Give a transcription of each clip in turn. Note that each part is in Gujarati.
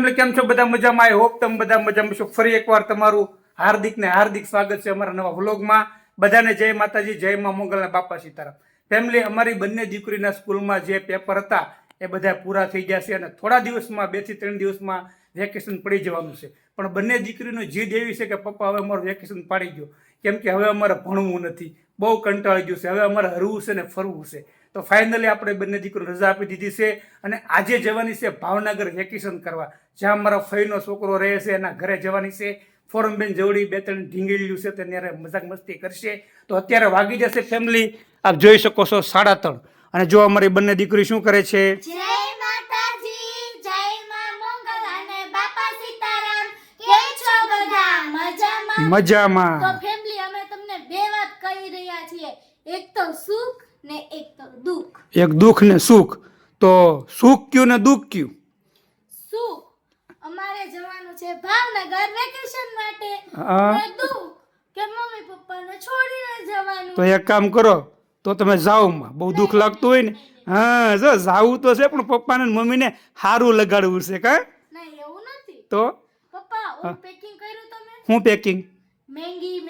ફેમિલી, કેમ છો? બધા મજામાં? આઈ હોપ તમે બધા મજામાં છો. ફરી એકવાર તમારું હાર્દિક ને હાર્દિક સ્વાગત છે અમારા નવા વ્લોગમાં. બધાને જય માતાજી, જય મા મોગલના બાપા સીતારામ. ફેમિલી અમારી બંને દીકરીના સ્કૂલમાં જે પેપર હતા, એ બધા પૂરા થઈ ગયા છે અને થોડા દિવસમાં, બેથી ત્રણ દિવસમાં વેકેશન પડી જવાનું છે. પણ બંને દીકરીનો જીદ એવી છે કે પપ્પા, હવે અમારું વેકેશન પાડી ગયો કેમ કે હવે અમારે ભણવું નથી. બહુ કંટાળી ગયું છે. હવે અમારે હરવું છે ને ફરવું છે. તો ફાઇનલી આપણે બંને દીકરો રજા આપી દીધી છે અને આજે જવાની છે ભાવનગર વેકેશન કરવા. જ્યાં મારા ફઈનો છોકરો રહે છે એના ઘરે જવાની છે. ફોરમબેન જવડી બે ત્રણ ઢીંગલીયું છે ત્યારે મજાક મસ્તી કરશે. તો અત્યારે વાગી જશે ફેમિલી આપ જોઈ શકો છો સાડા ત્રણ. અને જો અમારી બંને દીકરી શું કરે છે? મજામાં? તો ફેમિલી અમે તમને બે વાત કહી રહ્યા છીએ. એક તો સુખ ને એક દુઃખ. એક દુઃખ ને સુખ. તો સુખ કયું ને દુઃખ કયું? સુખ. અમારે જવાનું છે ભાવનગર વેકેશન માટે. ને દુઃખ કે મમ્મી પપ્પાને છોડીને જવાનું. તો એક કામ કરો તો તમે જાઓ માં. બહુ દુઃખ લાગતું હોય ને? હા જો જાવું તો છે પણ પપ્પાને ને મમ્મીને સારું લગાડવું છે કા? નહીં એવું નથી. તો? પપ્પા હું પેકિંગ કર્યું તમે? હું પેકિંગ મેંગી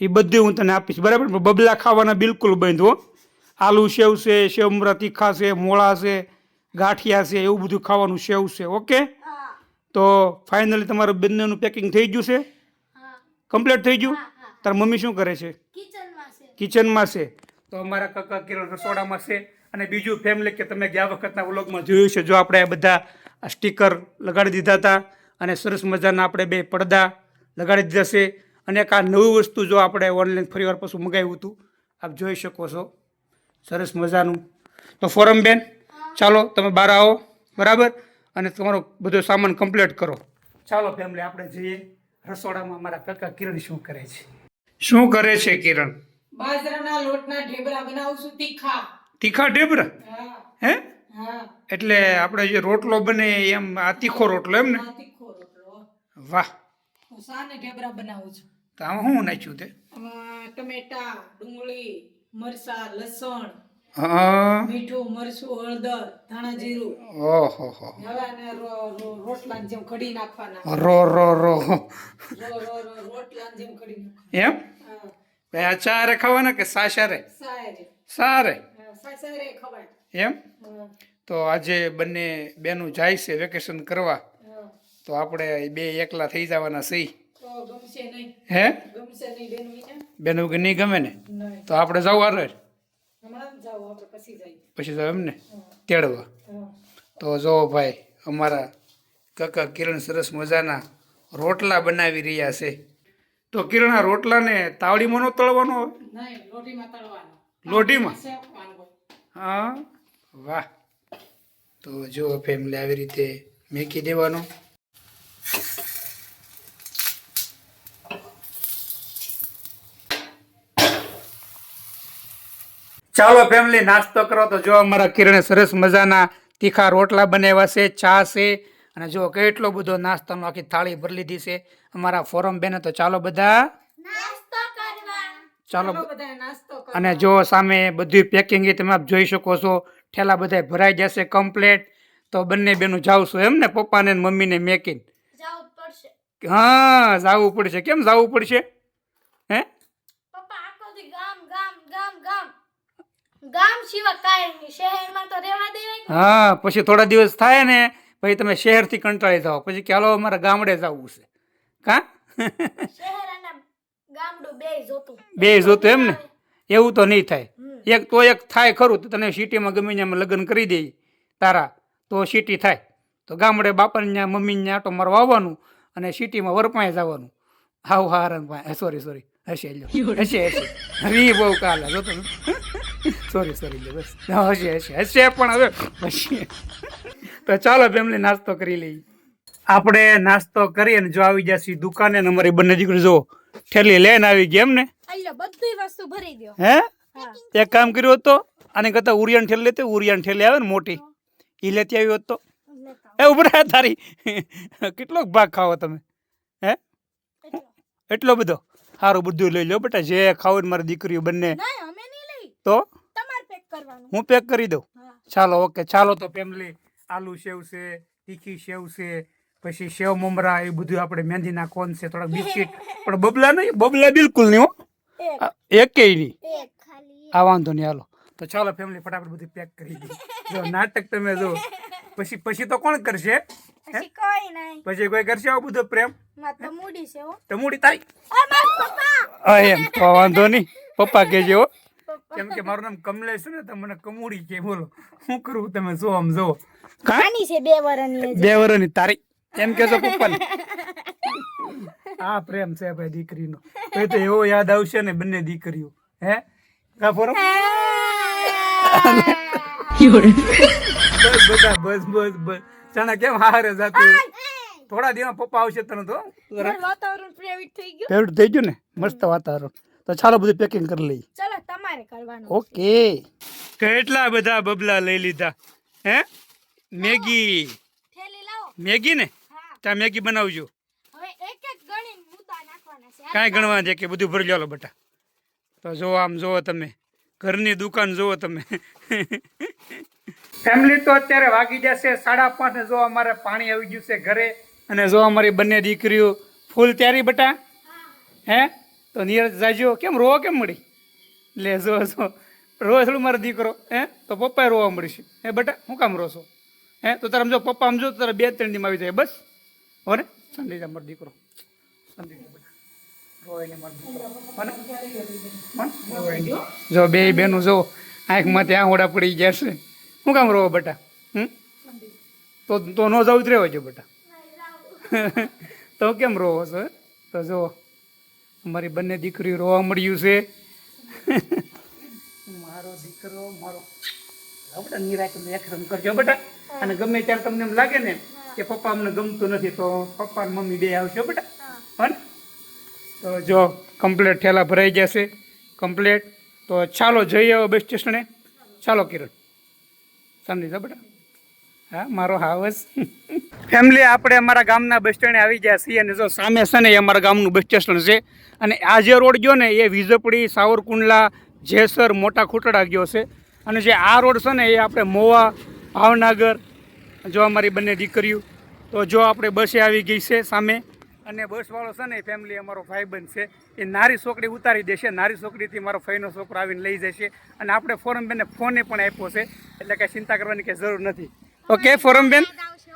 એ બધું હું તને આપીશ બરાબર? પણ બબલા ખાવાના બિલકુલ બંધ હો. આલુ સેવ છે સેવમરા તીખા છે મોળા છે ગાંઠિયા છે એવું બધું ખાવાનું સેવ છે ઓકે? તો ફાઇનલી તમારું બંનેનું પેકિંગ થઈ ગયું છે? કમ્પ્લીટ થઈ ગયું? તાર મમ્મી શું કરે છે? કિચનમાં છે. તો અમારા કાકા કિરણ રસોડામાં છે. અને બીજું ફેમિલી કે તમે ગયા વખતના વ્લોગમાં જોયું છે જો આપણે આ બધા સ્ટીકર લગાડી દીધા હતા. અને સરસ મજાના આપણે બે પડદા લગાડી દીધા છે. અને એક આ નવી વસ્તુ જો આપણે ઓનલાઈન ફરીવાર પાછું મંગાવ્યું હતું આપ જોઈ શકો છો. સરસ મજાનું. તો ફોરમ બેન ચાલો તમે બહાર આવો બરાબર? અને તમારો બધો સામાન કમ્પ્લીટ કરો. ચાલો ફેમિલી આપણે જઈએ. રસોડામાં મારા કાકા કિરણ શું કરે છે? શું કરે છે કિરણ? બાજરાના લોટના ઢેબરા બનાવું છું તીખા. તીખા ઢેબરા? હે. એટલે આપણે જે રોટલો બને એમ આ તીખો રોટલો એમ ને? તીખો રોટલો. વાહ. હું સાને ઢેબરા બનાવું છું. તો આમાં શું નાખ્યું તે? ટમેટા ડુંગળી મરસા લસણ મીઠું મરચું હળદર ધાણા જીરું. ઓહો હો. રોટલાની જેમ કઢી નાખવાના. રો રો રો. રો રો રો રોટલાની જેમ કઢી એમ? ભાઈ આ ચારે ખાવાના કે સાસારે સારે. સારે? હા, સારે ખવાય. એમ? તો આજે બંને બેનું જાય છે વેકેશન કરવા. તો આપણે બે એકલા થઈ જવાના સહી ગમશે નહીં. હે? ગમશે નહીં બેન વિના બેનું કે નહીં ગમે ને? તો આપણે જવું હારે હમણાં આપણે પછી જઈએ. પછી જાવ એમ ને? તેડવા. તો જો ભાઈ અમારા કાકા કિરણ સરસ મજાના રોટલા બનાવી રહ્યા છે. તો કિરણ આ રોટલાને તાવડીમાં નો તળવાનો હોય? લોટીમાં લોઢીમાં હા વાહ. તો જો ફેમિલી આવી રીતે મેકી દેવાનો. ચાલો ફેમિલી નાસ્તો કરો તો જો અમારા કિરણે સરસ મજાના તીખા રોટલા બનાવ્યા છે ચા છે. અને જો કેટલો બધો નાસ્તાનો આખી થાળી ભરી લીધી છે અમારા ફોરમ બેને તો ચાલો બધા ચાલો ચાલો બધાએ નાસ્તો કરો અને જો સામે બધું પેકિંગ એ તમે આપ જોઈ શકો છો. ઠેલા બધા ભરાઈ જશે કમ્પ્લેટ તો બંને બેનું જાવ છું એમ ને પપ્પાને ને મમ્મીને મેકીને. જવું જ પડશે. હા જાવું પડશે. કેમ જાવું પડશે? હે પપ્પા આખો દી ગામ ગામ ગામ ગામ ગામ સિવાય કાંઈ નહીં. શહેરમાં તો રહેવા દેવાય હા પછી થોડા દિવસ થાય ને પછી તમે શહેરથી કંટાળી જાઓ. પછી ચાલો અમારા ગામડે જવું છે. કા? શહેર અને ગામડું બે જોતું બે જોતું એમ ને? એવું તો નહીં થાય. એક તો એક થાય ખરું તો તને સિટીમાં ગમે ત્યાં લગ્ન કરી દે તારા તો સિટી થાય. તો ગામડે બાપાને ત્યાં મમ્મીને ત્યાં આટો મારવા આવવાનું અને સિટીમાં વરપાએ જવાનું. હાવ હારણ પાસે સોરી સોરી હશે હશે હશે. હવે બહુ કાલે જો તમે સોરી સોરી બસ. હશે હશે હશે પણ હવે હશે. તો ચાલો ફેમિલી નાસ્તો કરી લઈએ. આપણે નાસ્તો કરી અને જો આવી જશે દુકાને ને અમારી બંને દીકરી જો ઠેલી લઈને આવી ગઈ એમ ને બધી વસ્તુ ભરી દો હે? એક કામ કર્યું હતો અને આને કરતા ઉરિયાન ઠેલી લેતી ઉરિયાન ઠેલી આવે ને મોટી. એ લેતી આવી હોત એ ઉભરા તારી. કેટલોક ભાગ ખાવો તમે? હે? એટલો. બધો? સારું બધું લઈ લો બેટા જે ખાવું ને મારી દીકરીઓ બંને. તો? હું પેક કરી દઉં? ચાલો ઓકે ચાલો તો ફેમિલી આલુ સેવ છે તીખી સેવ છે પછી સેવ મમરા એ બધું આપણે મહેંદીના કોન છે થોડા બિસ્કિટ. પણ બબલા નહીં બબલા બિલકુલ નહીં હો. એકેય નહીં. આ વાંધો નહીં હાલો. તો ચાલો ફેમિલી ફટાફટ બધું પેક કરી દઈએ જો નાટક તમે જો. પછી પછી તો કોણ કરશે? પછી કોઈ નહીં. પછી કોઈ કરશે આવું બધો પ્રેમ? તમુડી તો મૂડી છે હો. તારી. એમ. તો વાંધો નહીં. પપ્પા કહેજો કેમ કે મારું નામ કમલેશ ને તો મને કમુડી કે બોલો. શું કરું તમે જો આમ જો. કાની છે બે વર્ષની બે વર્ષની તારી. એમ કેજો પપ્પાને. આ પ્રેમ છે ભાઈ દીકરીનો. એ તો એવો યાદ આવશે ને બંને દીકરીઓ. હે? કા બસ બધા બસ બસ બસ. જાણે કેમ હારે જાતું થોડા દિવસ પપ્પા આવશે તને તો વાતાવરણ પ્રેવિત થઈ ગયું. ફેવરેટ થઈ ગયું ને? મસ્ત વાતાવરણ. તો ચાલો બધું પેકિંગ કરી લઈએ. ચલો તમારે કરવાનું ઓકે. કેટલા બધા બબલા લઈ લીધા? હે? મેગી. થેલી લાવો. મેગી ને? ત્યાં મેગી બનાવજો. હવે એક એક ગણીને મુદ્દા નાખવાના છે. કાંઈ ગણવા દે કે બધું ભરી લો બેટા. તો જો આમ જુઓ તમે. ઘરની દુકાન જુઓ તમે. ફેમિલી તો અત્યારે વાગી જશે સાડા પાંચ જો અમારે પાણી આવી ગયું છે ઘરે અને જો અમારી બંને દીકરીઓ ફૂલ તૈયારી બટા. હે. તો નીરજ જાજો કેમ રોવો કેમ મળી? લે, જો જો. રોવે થોડું મારો દીકરો, હે? તો પપ્પાએ રોવા મળશે. હે, બેટા, હું કામ રોશો? હે, તો તારે સમજો પપ્પા આમ જો, તો તારે બે ત્રણ દીમાં આવી જાય. બસ. હો ને સંડી જા મારો દીકરો. સંડી જા. જો, બે બેનું, જો આંખમાં ત્યાં હોડા પડી ગયા છે. શું કામ રોવો, બેટા? હમ? તો તો ન જવું જ રહેવો જો બેટા. તો કેમ રોવો છો તો જો, અમારી બંને દીકરી રોવા મળ્યું છે. મારો દીકરો મારો બેટા એક એક્શન કરજો બેટા. અને ગમે ત્યારે તમને એમ લાગે ને કે પપ્પા અમને ગમતું નથી તો પપ્પા મમ્મી બે આવશે બેટા. હો. ને? તો જો કમ્પ્લેટ ઠેલા ભરાઈ જશે. કમ્પ્લેટ તો ચાલો જઈએ બસ સ્ટેશને ચાલો કિરણ. સમજી જાઓ બેટા. હા, મારો હાવસ. ફેમિલી આપણે અમારા ગામના બસ સ્ટેન્ડે આવી ગયા છીએ અને જો સામે છે ને એ અમારા ગામનું બસ સ્ટેશન છે. અને આ જે રોડ ગયો ને, એ વિજપડી, સાવરકુંડલા, જેસર, મોટા ખૂટડા ગયો છે. અને જે આ રોડ છે ને, એ આપણે મોવા, ભાવનગર, જો અમારી બંને દીકરીઓ. તો જો આપણે બસે આવી ગઈ છે સામે. અને બસવાળો છે ને ફેમિલી અમારો ભાઈબંધ છે. એ નારી છોકરી ઉતારી દેશે. નારી છોકરીથી મારો ફઈનો છોકરો આવીને લઈ જશે. અને આપણે ફોરમબેનને ફોને પણ આપ્યો છે. એટલે કાંઈ ચિંતા કરવાની કંઈ જરૂર નથી. ઓકે ફોરમબેન યાદ આવશે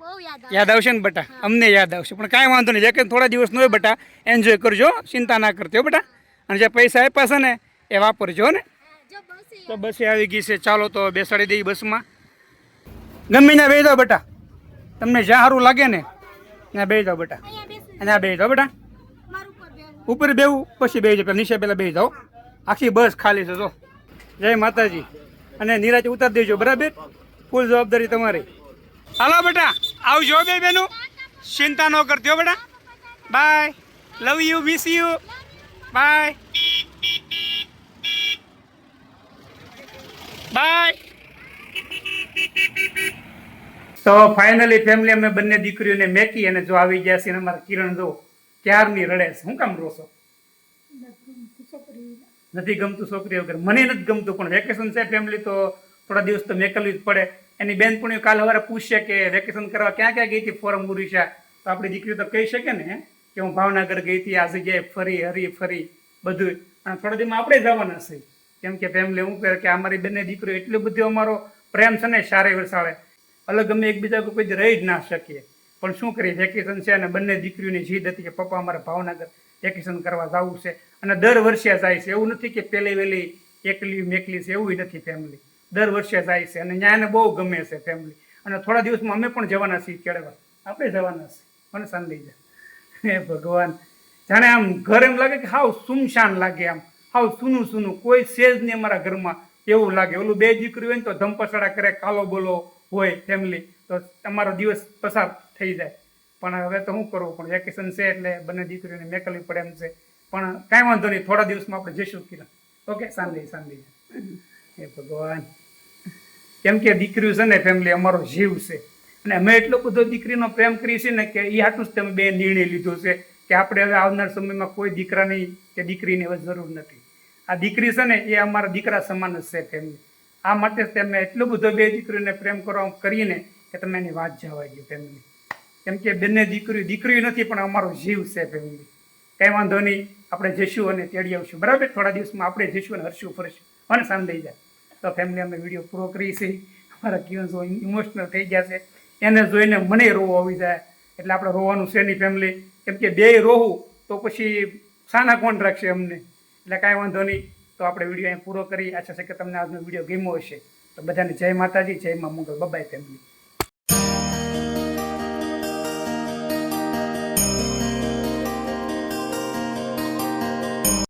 હો યાદ આવશે. ને બટા? અમને યાદ આવશે. પણ કાંઈ વાંધો નહીં જે થોડા દિવસ હોય બટા એન્જોય કરજો ચિંતા ના કરજો બટા. અને જે પૈસા આપ્યા છે ને એ વાપરજો ને. તો બસ આવી ગઈ છે. ચાલો તો બેસાડી દઈ બસમાં. ગમીને બે દો બટા. તમને જ્યાં સારું લાગે ને ત્યાં બેસી જાઓ બટા. અને આ બેસી જાઓ. બટા. ઉપર બેન ઉપર બેવું પછી બેસી જાઓ. નીચે પહેલાં બેસી જાઓ. આખી બસ ખાલી છે જો. જય માતાજી. અને નિરાજ ઉતાર દેજો, બરાબર? ફૂલ જવાબદારી તમારી. હાલો બેટા, આવજો બે બેનું. ચિંતા ન કરજો બેટા. Bye love you miss you bye bye તો ફાઇનલી ફેમિલી અમે બંને દીકરીઓને મેકી અને જો આવી ગયા છે અમારા કિરણ, જો ક્યારની રડે છે? હું કામ રોશો? નથી ગમતું છોકરી વગર. મને નથી ગમતું, પણ વેકેશન છે ફેમિલી તો થોડા દિવસ તો મેકલવી જ પડે. એની બેનપણીઓ કાલ સવારે પૂછશે કે વેકેશન કરવા ક્યાં ક્યાં ગઈ હતી? ફોરમ ઉડીશા તો આપણી દીકરીઓ તો કહી શકે ને, કે હું ભાવનગર ગઈ હતી, આ જગ્યાએ ફરી, હરી, ફરી બધું અને થોડા દિવસમાં આપણે જવાના છે. કેમ કે ફેમિલી હું કહે કે અમારી બંને દીકરીઓ એટલું બધું અમારો પ્રેમ છે ને, સારે વરસાળે અલગ અમે એકબીજા કોઈ રહી જ ના શકીએ. પણ શું કરીએ વેકેશન છે અને બંને દીકરીઓની જીદ હતી કે પપ્પા અમારે ભાવનગર વેકેશન કરવા જવું છે. અને દર વર્ષે જાય છે. એવું નથી કે પેલી વહેલી એકલી મેકલી છે, એવું નથી ફેમિલી દર વર્ષે જાય છે. અને ત્યાં એને બહુ ગમે છે ફેમિલી અને થોડા દિવસમાં અમે પણ જવાના છીએ કેળવા. આપણે જવાના છીએ. મને શાંતિ જાય હે ભગવાન. જાણે આમ ઘર એમ લાગે કે હાવ સુમશાન લાગે આમ. હાવ સૂનું સૂનું. કોઈ સેજ નહીં અમારા ઘરમાં. એવું લાગે. ઓલું બે દીકરી હોય ને તો ધમપસડા કરે, કાલો બોલો હોય ફેમિલી તો તમારો દિવસ પસાર થઈ જાય. પણ હવે તો શું કરવું? પણ વેકેશન છે એટલે બંને દીકરીઓને મેકલવી પડે એમ છે. પણ કાંઈ વાંધો નહીં થોડા દિવસમાં આપણે જઈશું કિલા ઓકે શાંતિ શાંતિ હે ભગવાન. કેમ કે દીકરીઓ છે ને ફેમિલી અમારો જીવ છે. અને અમે એટલો બધો દીકરીનો પ્રેમ કરીએ છીએ ને કે એ હાટું જ તમે બે નિર્ણય લીધો છે કે આપણે હવે આવનાર સમયમાં કોઈ દીકરાની કે દીકરીની હવે જરૂર નથી. આ દીકરી છે ને એ અમારા દીકરા સમાન જ છે ફેમિલી આ માટે જ તેમને એટલો બધો બે દીકરીઓને પ્રેમ કરવા કરીને કે તમે એની વાત જવા દો ફેમિલી કેમ કે બંને દીકરી દીકરીઓ નથી પણ અમારો જીવ છે ફેમિલી કંઈ વાંધો નહીં. આપણે જઈશું અને તેડી આવશું. બરાબર? થોડા દિવસમાં આપણે જઈશું અને હરશું ફરશું. અને થઈ જાય તો ફેમિલી અમે વીડિયો પૂરો કરી છે. અમારા જીવન ઇમોશનલ થઈ ગયા છે. એને જોઈને મને રોવો આવી જાય. એટલે આપણે રોવાનું છે નહીં ફેમિલી કેમ કે બે રોવું, તો પછી સાના કોણ રાખશે અમને? એટલે કાંઈ વાંધો નહીં. તો આપણે વીડિયો અહીં પૂરો કરી. આશા છે કે તમને આજનો વીડિયો ગમ્યો હશે. તો બધાને જય માતાજી, જય મા મંગલ. Bye-bye family